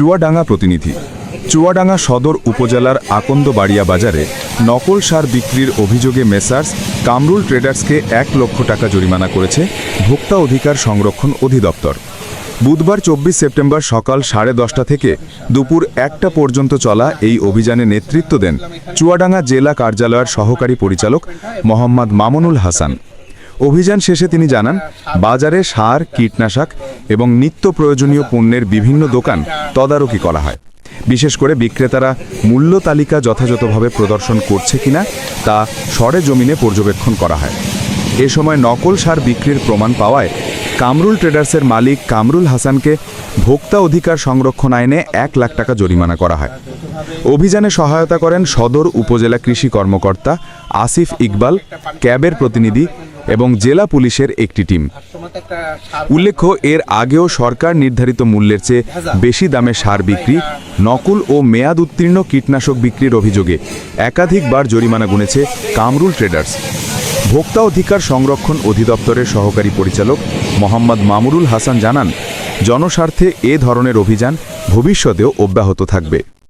চুয়াডাঙ্গা প্রতিনিধি। চুয়াডাঙ্গা সদর উপজেলার আকন্দবাড়িয়া বাজারে নকল সার বিক্রির অভিযোগে মেসার্স কামরুল ট্রেডার্সকে এক লক্ষ টাকা জরিমানা করেছে ভোক্তা অধিকার সংরক্ষণ অধিদপ্তর। বুধবার চব্বিশ সেপ্টেম্বর সকাল সাড়ে দশটা থেকে দুপুর একটা পর্যন্ত চলা এই অভিযানে নেতৃত্ব দেন চুয়াডাঙ্গা জেলা কার্যালয়ের সহকারী পরিচালক মোহাম্মদ মামুনুল হাসান। অভিযান শেষে তিনি জানান, বাজারে সার, কীটনাশক এবং নিত্য প্রয়োজনীয় পণ্যের বিভিন্ন দোকান তদারকি করা হয়। বিশেষ করে বিক্রেতারা মূল্য তালিকা যথাযথভাবে প্রদর্শন করছে কিনা তা সরে জমিনে পর্যবেক্ষণ করা হয়। এ সময় নকল সার বিক্রির প্রমাণ পাওয়ায় কামরুল ট্রেডার্সের মালিক কামরুল হাসানকে ভোক্তা অধিকার সংরক্ষণ আইনে এক লাখ টাকা জরিমানা করা হয়। অভিযানে সহায়তা করেন সদর উপজেলা কৃষি কর্মকর্তা আসিফ ইকবাল, ক্যাবের প্রতিনিধি এবং জেলা পুলিশের একটি টিম। উল্লেখ্য, এর আগেও সরকার নির্ধারিত মূল্যের চেয়ে বেশি দামে সার বিক্রি, নকল ও মেয়াদ উত্তীর্ণ কীটনাশক বিক্রির অভিযোগে একাধিকবার জরিমানা গুনেছে কামরুল ট্রেডার্স। ভোক্তা অধিকার সংরক্ষণ অধিদপ্তরের সহকারী পরিচালক মোহাম্মদ মামুরুল হাসান জানান, জনস্বার্থে এ ধরনের অভিযান ভবিষ্যতেও অব্যাহত থাকবে।